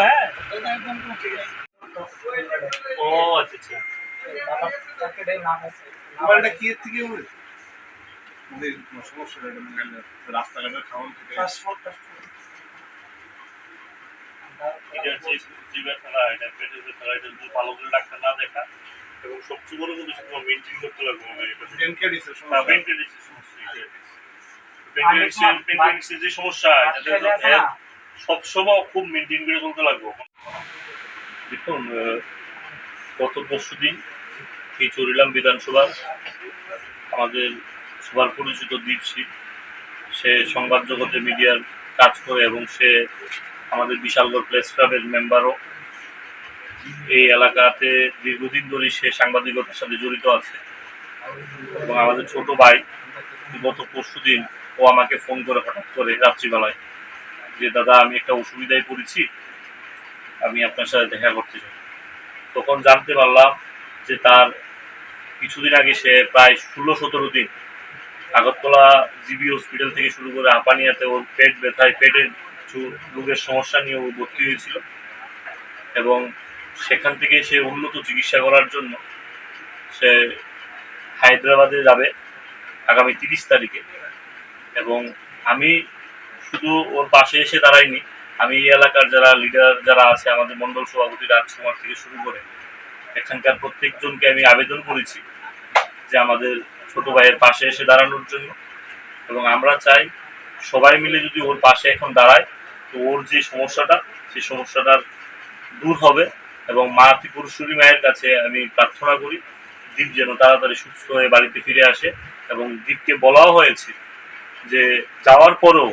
হ্যাঁ আচ্ছা আচ্ছা রাস্তাঘাটের এটা হচ্ছে যদি ভালো করে ডাক্তার না দেখা এবং সবচেয়ে বড় কথা সেটা মেনটেন করতে লাগবে মানে হ্যাঁ, সমস্যা পেনক্রিয়াটিসের সমস্যা এটা। পেনক্রিয়াটিসের- পেনক্রিয়াটিসের যে সমস্যা সবসময় খুব মেনটেন করে চলতে লাগবে দেখুন গত পরশু দিন এই চরিলাম আমাদের সবার পরিচিত দীপশি সে সংবাদ জগতে মিডিয়ার কাজ করে এবং সে আমাদের বিশালগড় প্রেস ক্লাবের মেম্বারও। এই এলাকাতে দীর্ঘদিন ধরে সে সাংবাদিকতার সাথে জড়িত আছে। এবং আমাদের ছোট ভাই গত পরশু দিন ও আমাকে ফোন করে হঠাৎ করে রাত্রিবেলায় যে, দাদা, আমি একটা অসুবিধায় পড়েছি, আমি আপনার সাথে দেখা করতে চাই। তখন জানতে পারলাম যে, তার কিছুদিন আগে সে প্রায় ষোলো সতেরো দিন আগরতলা জিবি হসপিটাল থেকে শুরু করে আপানিয়াতে ওর পেট ব্যথায়, পেটের কিছু রোগের সমস্যা নিয়ে ও ভর্তি হয়েছিল এবং সেখান থেকে সে উন্নত চিকিৎসা করার জন্য সে হায়দ্রাবাদে যাবে আগামী তিরিশ তারিখে। এবং আমি শুধু ওর পাশে এসে দাঁড়াইনি, আমি এই এলাকার যারা লিডার যারা আছে, আমাদের মন্ডল সভাপতি রাজকুমার থেকে শুরু করে এখানকার প্রত্যেকজনকে আমি আবেদন করেছি যে আমাদের ছোট ভাইয়ের পাশে এসে দাঁড়ানোর জন্য। এবং আমরা চাই সবাই মিলে যদি ওর পাশে এখন দাঁড়ায়, তো ওর যে সমস্যাটা, সেই সমস্যাটার দূর হবে। এবং মা ত্রিপুরেশ্বরী মায়ের কাছে আমি প্রার্থনা করি দীপ যেন তাড়াতাড়ি সুস্থ হয়ে বাড়িতে ফিরে আসে এবং দীপকে বলাও হয়েছে যে যাওয়ার পরেও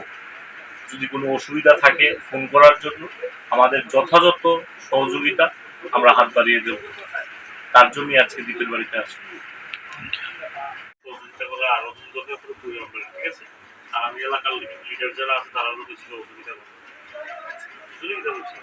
যদি কোনো অসুবিধা থাকে ফোন করার জন্য, আমাদের যথাযথ সহযোগিতা আমরা হাত বাড়িয়ে দেব। তার জন্যই আজকে দীপের বাড়িতে আসি। করা আরও আমি এলাকার লিডার যারা আছে তারা বেশি সুযোগিতা করছি